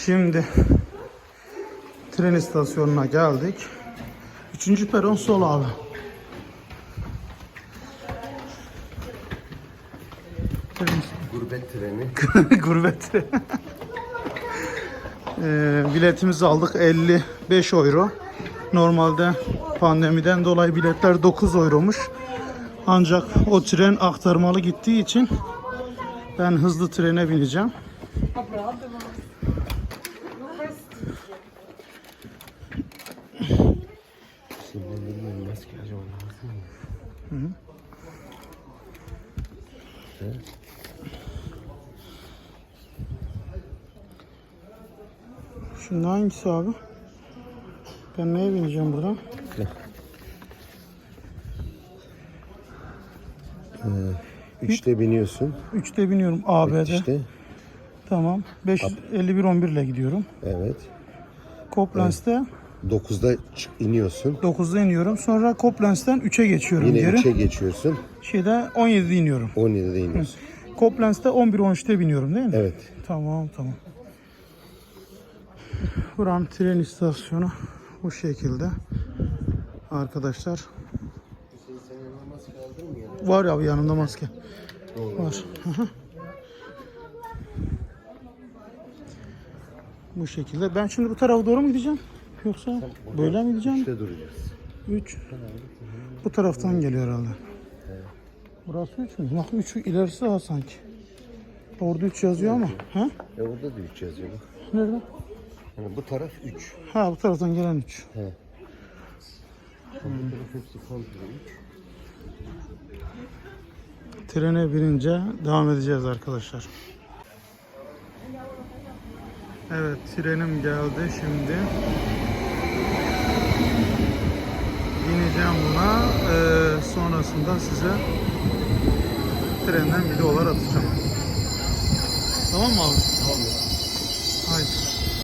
Şimdi tren istasyonuna geldik. Üçüncü peron sol abi. Gurbet treni. Gurbet. Ee, biletimizi aldık 55 euro. Normalde pandemiden dolayı biletler 9 euromuş. Ancak o tren aktarmalı gittiği için ben hızlı trene bineceğim. Hı. Evet. Şimdi hangisi abi? Ben neye bineceğim burada? Ee, üçte biniyorsun. Üçte biniyorum AB'de. Evet işte. Tamam. 551 11 ile gidiyorum. Evet. Koblentz'te evet. 9'da iniyorsun. 9'da iniyorum. Sonra Koplenz'den 3'e geçiyorum Yine geri. 3'e geçiyorsun. Şeyde 17'de iniyorum. 17'de iniyorsun. Hı. Koplenz'de 11-13'te biniyorum değil mi? Evet. Tamam tamam. Buram tren istasyonu bu şekilde. Arkadaşlar. Var ya yanımda maske. Doğru. Var. bu şekilde. Ben şimdi bu tarafa doğru mu gideceğim? Yoksa böyle mi gideceğim? Üçte duracağız. 3. Bu taraftan geliyor herhalde. Burası 3 mü? Bak 3 ilerisi daha sanki. Orada 3 yazıyor ama. Ha? E orada da üç yazıyor bak. Nerede? Yani bu taraf üç. Ha bu taraftan gelen 3. He. Bu taraf hepsi komple üç. Trene binince devam edeceğiz arkadaşlar. Evet trenim geldi şimdi. Bineceğim buna. Ee, sonrasında size trenden videolar atacağım. Tamam mı abi?